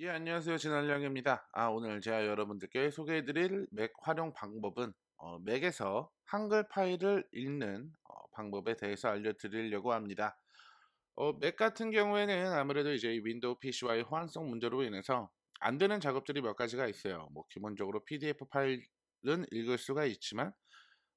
예, 안녕하세요. 진한령입니다. 아, 오늘 제가 여러분들께 소개해드릴 맥 활용 방법은 어, 맥에서 한글 파일을 읽는 어, 방법에 대해서 알려드리려고 합니다. 어, 맥 같은 경우에는 아무래도 이제 윈도우 PC와의 호환성 문제로 인해서 안 되는 작업들이 몇 가지가 있어요. 뭐 기본적으로 PDF 파일은 읽을 수가 있지만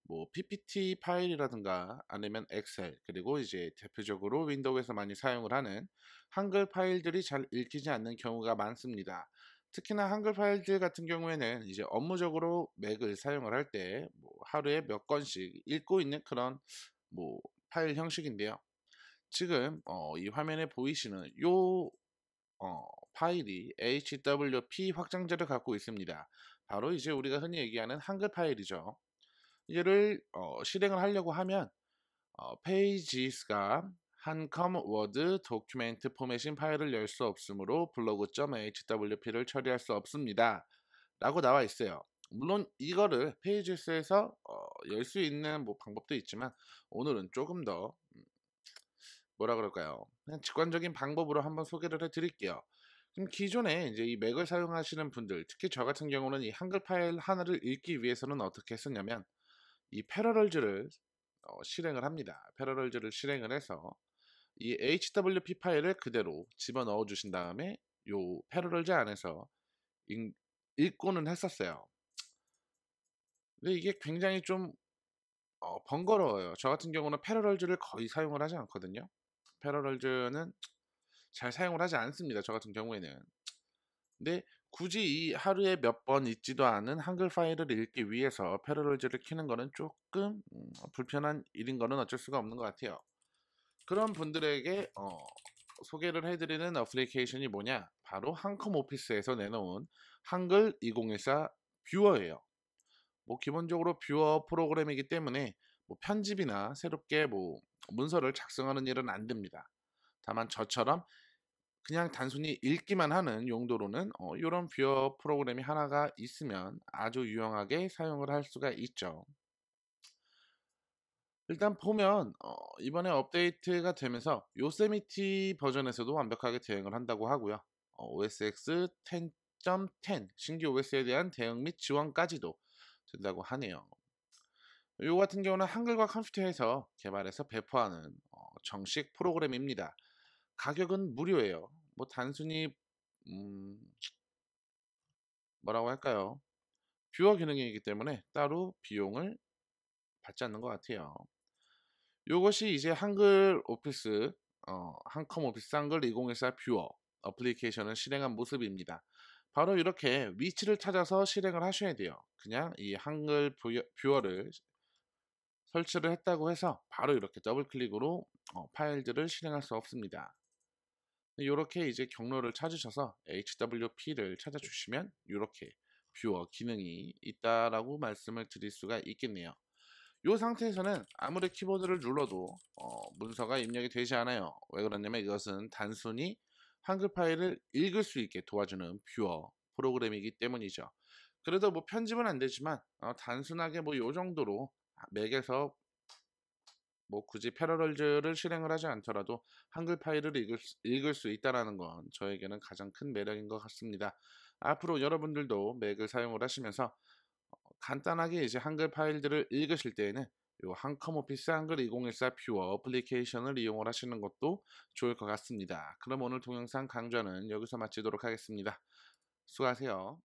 뭐 PPT 파일이라든가 아니면 엑셀 그리고 이제 대표적으로 윈도우에서 많이 사용을 하는 한글 파일들이 잘 읽히지 않는 경우가 많습니다. 특히나 한글 파일들 같은 경우에는 이제 업무적으로 맥을 사용을 할 때 뭐 하루에 몇 건씩 읽고 있는 그런 뭐 파일 형식인데요. 지금 어, 이 화면에 보이시는 요 어, 파일이 HWP 확장자를 갖고 있습니다. 바로 이제 우리가 흔히 얘기하는 한글 파일이죠. 얘를 어, 실행을 하려고 하면 어, pages가 한컴 워드 도큐멘트 포맷인 파일을 열 수 없으므로 블로그.hwp를 처리할 수 없습니다. 라고 나와 있어요. 물론 이거를 페이지스에서 어, 열수 있는 뭐 방법도 있지만 오늘은 조금 더 음, 뭐라 그럴까요? 그냥 직관적인 방법으로 한번 소개를 해드릴게요. 그럼 기존에 이제 이 맥을 사용하시는 분들, 특히 저 같은 경우는 이 한글 파일 하나를 읽기 위해서는 어떻게 했었냐면 이 패러럴즈를 어, 실행을 합니다. 패러럴즈를 실행을 해서 이 HWP 파일을 그대로 집어넣어 주신 다음에 요 패러럴즈 안에서 읽, 읽고는 했었어요. 근데 이게 굉장히 좀 어, 번거로워요. 저 같은 경우는 패러럴즈를 거의 사용을 하지 않거든요. 패러럴즈는 잘 사용을 하지 않습니다. 저 같은 경우에는. 근데 굳이 이 하루에 몇 번 읽지도 않은 한글 파일을 읽기 위해서 패러럴즈를 키는 거는 조금 음, 불편한 일인 거는 어쩔 수가 없는 것 같아요. 그런 분들에게 어, 소개를 해드리는 어플리케이션이 뭐냐? 바로 한컴 오피스에서 내놓은 한글 2014 뷰어예요. 뭐 기본적으로 뷰어 프로그램이기 때문에 뭐 편집이나 새롭게 뭐 문서를 작성하는 일은 안 됩니다. 다만 저처럼 그냥 단순히 읽기만 하는 용도로는 어, 이런 뷰어 프로그램이 하나가 있으면 아주 유용하게 사용을 할 수가 있죠. 일단 보면 어, 이번에 업데이트가 되면서 요세미티 버전에서도 완벽하게 대응을 한다고 하고요. 어, OSX 10.10 신규 OS에 대한 대응 및 지원까지도 된다고 하네요. 요 같은 경우는 한글과 컴퓨터에서 개발해서 배포하는 어, 정식 프로그램입니다. 가격은 무료예요. 뭐 단순히 음 뭐라고 할까요? 뷰어 기능이기 때문에 따로 비용을 받지 않는 것 같아요. 이것이 이제 한글 오피스 어, 한컴 오피스 한글 2014 뷰어 어플리케이션을 실행한 모습입니다. 바로 이렇게 위치를 찾아서 실행을 하셔야 돼요. 그냥 이 한글 뷰어를 설치를 했다고 해서 바로 이렇게 더블 클릭으로 어, 파일들을 실행할 수 없습니다. 이렇게 이제 경로를 찾으셔서 HWP를 찾아주시면 이렇게 뷰어 기능이 있다라고 말씀을 드릴 수가 있겠네요. 이 상태에서는 아무리 키보드를 눌러도 어, 문서가 입력이 되지 않아요. 왜 그러냐면 이것은 단순히 한글 파일을 읽을 수 있게 도와주는 뷰어 프로그램이기 때문이죠. 그래도 뭐 편집은 안 되지만 어, 단순하게 뭐 이 정도로 맥에서 뭐 굳이 패러럴즈를 실행을 하지 않더라도 한글 파일을 읽을 수, 읽을 수 있다는 건 저에게는 가장 큰 매력인 것 같습니다. 앞으로 여러분들도 맥을 사용을 하시면서 어, 간단하게 이제 한글 파일들을 읽으실 때에는 이 한컴 오피스 한글 2014 퓨어 어플리케이션을 이용을 하시는 것도 좋을 것 같습니다. 그럼 오늘 동영상 강좌는 여기서 마치도록 하겠습니다. 수고하세요.